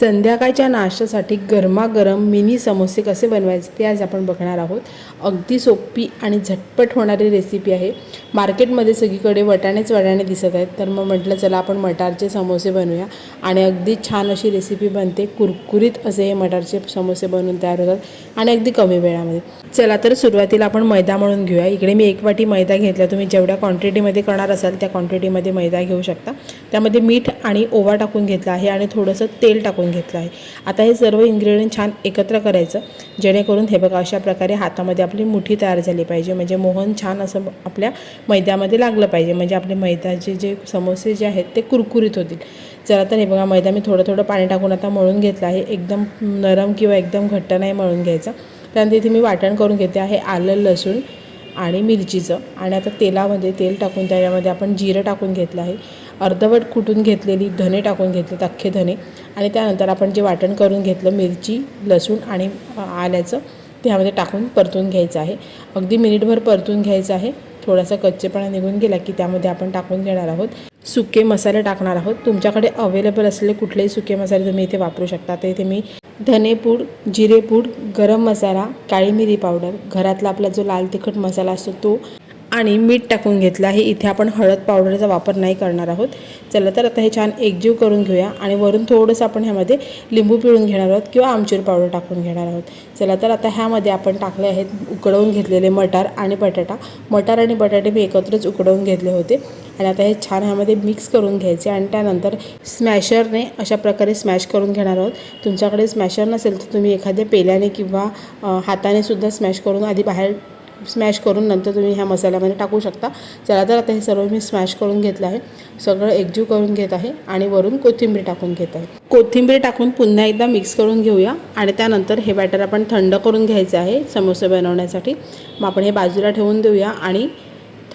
संध्याकाळच्या नाश्त्यासाठी गरमागरम मिनी समोसे कसे बनवायचे ते आज आपण बघणार आहोत. अगदी सोपी आणि झटपट होणारी रेसिपी आहे. मार्केटमध्ये सगळीकडे वटाणेच वटाणे दिसत आहेत. तर मग म्हटलं चला आपण मटारचे समोसे बनवूया. आणि अगदी छान अशी रेसिपी बनते. कुरकुरीत असे हे मटारचे समोसे बनवून तयार होतात. आणि अगदी कमी वेळामध्ये. चला तर सुरुवातीला आपण मैदा म्हणून घेऊया. इकडे मी एक वाटी मैदा घेतला. तुम्ही जेवढ्या क्वांटिटीमध्ये करणार असाल त्या क्वांटिटीमध्ये मैदा घेऊ शकता. त्यामध्ये मीठ आणि ओवा टाकून घेतला आहे. आणि थोडंसं तेल टाकून घेतलं आहे. आता हे सर्व इन्ग्रेडियंट छान एकत्र करायचं. जेणेकरून हे बघा अशा प्रकारे हातामध्ये आपली मुठी तयार झाली पाहिजे. म्हणजे मोहन छान असं आपल्या मैद्यामध्ये लागलं पाहिजे. म्हणजे आपले मैद्याचे जे समोसे जे आहेत ते कुरकुरीत होतील. चला तर हे बघा मैदा मी थोडं थोडं पाणी टाकून आता मळून घेतलं आहे. एकदम नरम किंवा एकदम घट्ट नाही मळून घ्यायचं. त्यानंतर इथे मी वाटण करून घेते आहे आलं लसूण. आणि मिरचीचं. आणि आता तेलामध्ये तेल टाकून त्याच्यामध्ये आपण जिरं टाकून घेतलं आहे. अर्धवट कुटून घेतलेली धने टाकून घेतलेत अख्खे धने. आणि त्यानंतर आपण जे वाटण करून घेतलं मिरची लसूण आणि आल्याचं त्यामध्ये टाकून परतून घ्यायचं आहे. अगदी मिनिटभर परतून घ्यायचं आहे. थोडासा कच्चेपणा निघून गेला की त्यामध्ये आपण टाकून घेणार आहोत. सुके मसाले टाकणार आहोत. तुमच्याकडे अवेलेबल असलेले कुठलेही सुके मसाले तुम्ही इथे वापरू शकता. तर इथे मी धनेपूड जिरेपूड गरम मसाला काळी मिरी पावडर घरातला आपला जो लाल तिखट मसाला असतो तो आणि मीठ टाकून घेतलं आहे. इथे आपण हळद पावडरचा वापर नाही करणार आहोत. चला तर आता हे छान एकजीव करून घेऊया आणि वरून थोडंसं आपण ह्यामध्ये लिंबू पिळून घेणार आहोत किंवा आमचूर पावडर टाकून घेणार आहोत. चला तर आता ह्यामध्ये आपण टाकले आहेत उकडवून घेतलेले मटार आणि बटाटा. मटार आणि बटाटे मी एकत्रच उकडवून घेतले होते. आणि आता हे छान ह्यामध्ये मिक्स करून घ्यायचे आणि त्यानंतर स्मॅशरने अशा प्रकारे स्मॅश करून घेणार आहोत. तुमच्याकडे स्मॅशर नसेल तर तुम्ही एखाद्या पेल्याने किंवा हाताने सुद्धा स्मॅश करून आधी बाहेर स्मॅश करून नंतर तुम्ही ह्या मसाल्यामध्ये टाकू शकता. चला तर आता हे सर्व मी स्मॅश करून घेतलं आहे. सगळं एकजीव करून घेत आहे आणि वरून कोथिंबीर टाकून घेत आहे. कोथिंबीर टाकून पुन्हा एकदा मिक्स करून घेऊया आणि त्यानंतर हे बॅटर आपण थंड करून घ्यायचं आहे समोसे बनवण्यासाठी. मग आपण हे बाजूला ठेवून देऊया आणि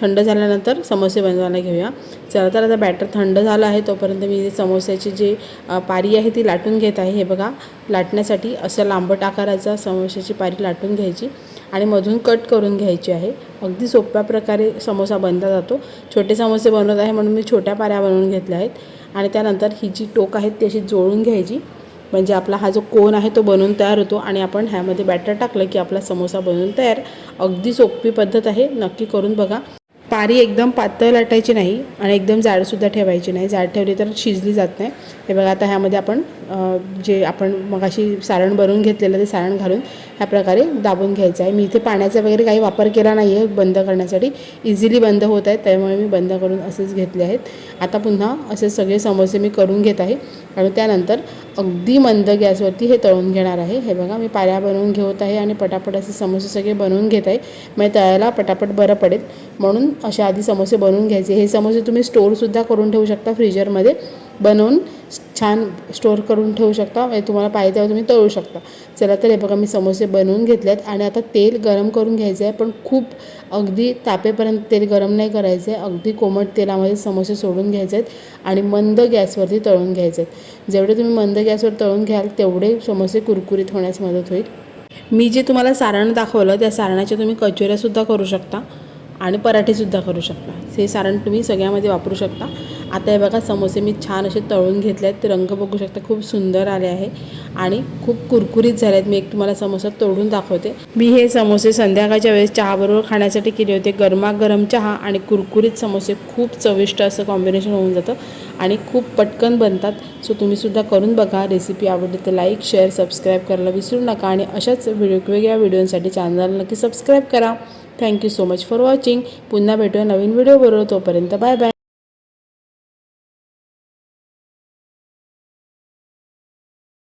थंड झाल्यानंतर समोसे बनवायला घेऊया. चला तर आता बॅटर थंड झालं आहे तोपर्यंत मी समोस्याची जी पारी आहे ती लाटून घेत आहे. हे बघा लाटण्यासाठी असं लांबट आकाराचा समोस्याची पारी लाटून घ्यायची आणि मधून कट करून घ्यायची आहे. अगदी सोप्या प्रकारे समोसा बनला जातो. छोटे समोसे बनवत आहे म्हणून मी छोट्या पाऱ्या बनवून घेतल्या आहेत. आणि त्यानंतर ही जी टोक आहेत ती अशी जोडून घ्यायची. म्हणजे आपला हा जो कोन आहे तो बनवून तयार होतो आणि आपण ह्यामध्ये बॅटर टाकलं की आपला समोसा बनवून तयार. अगदी सोपी पद्धत आहे. नक्की करून बघा. पारी एकदम पातळ लाटायची नाही आणि एकदम जाडसुद्धा ठेवायची नाही. जाड ठेवली तर शिजली जात नाही. हे बघा आता ह्यामध्ये आपण जे आपण मगाशी सारण बनवून घेतलेलं ते सारण घालून ह्या प्रकारे दाबून घ्यायचं आहे. मी इथे पाण्याचा वगैरे काही वापर केला नाही आहे बंद करण्यासाठी. इझिली बंद होत आहेत त्यामुळे मी बंद करून असेच घेतले आहेत. आता पुन्हा असे सगळे समोसे मी करून घेत आहे आणि त्यानंतर अगदी मंद गॅसवरती हे तळून घेणार आहे. हे बघा मी पाऱ्या बनवून घेत आहे आणि पटापट असे समोसे सगळे बनवून घेत आहे. मग तळायला पटापट बरं पडेल. म्हणून असे आधी समोसे बनवून घ्यायचे. हे समोसे तुम्ही स्टोअरसुद्धा करून ठेवू शकता फ्रीजरमध्ये. बनवून छान स्टोअर करून ठेवू शकता म्हणजे तुम्हाला पाहिजे तेव्हा तुम्ही तळू शकता. चला तर हे बघा मी समोसे बनवून घेतले आहेत आणि आता तेल गरम करून घ्यायचं आहे पण खूप अगदी तापेपर्यंत तेल गरम नाही करायचं आहे. अगदी कोमट तेलामध्ये समोसे सोडून घ्यायचे आहेत आणि मंद गॅसवरती तळून घ्यायचे आहेत. जेवढे तुम्ही मंद गॅसवर तळून घ्याल तेवढे समोसे कुरकुरीत होण्यास मदत होईल. मी जे तुम्हाला सारण दाखवलं त्या सारणाच्या तुम्ही कचोऱ्यासुद्धा करू शकता आणि पराठेसुद्धा करू शकता. हे सारण तुम्ही सगळ्यामध्ये वापरू शकता. आता हे बघा समोसे मी छान असे तळून घेतले आहेत ते रंग बघू शकता खूप सुंदर आले आहे. आणि खूप कुरकुरीत झाले आहेत मी एक तुम्हाला समोसा तोडून दाखवते. मी हे समोसे संध्याकाळच्या वेळेस चहाबरोबर खाण्यासाठी केले होते. गरमागरम चहा आणि कुरकुरीत समोसे. खूप चविष्ट असं कॉम्बिनेशन होऊन जातं. आणि खूप पटकन बनतात. सो तुम्हीसुद्धा करून बघा. रेसिपी आवडली तर लाईक शेअर सबस्क्राईब करायला विसरू नका. आणि अशाच व्हिडिओ वेगवेगळ्या व्हिडिओसाठी चॅनलला नक्की सबस्क्राईब करा. Thank you so much for watching पुन्हा भेटूया नवीन व्हिडिओ बरोबर. तोपर्यंत बाय बाय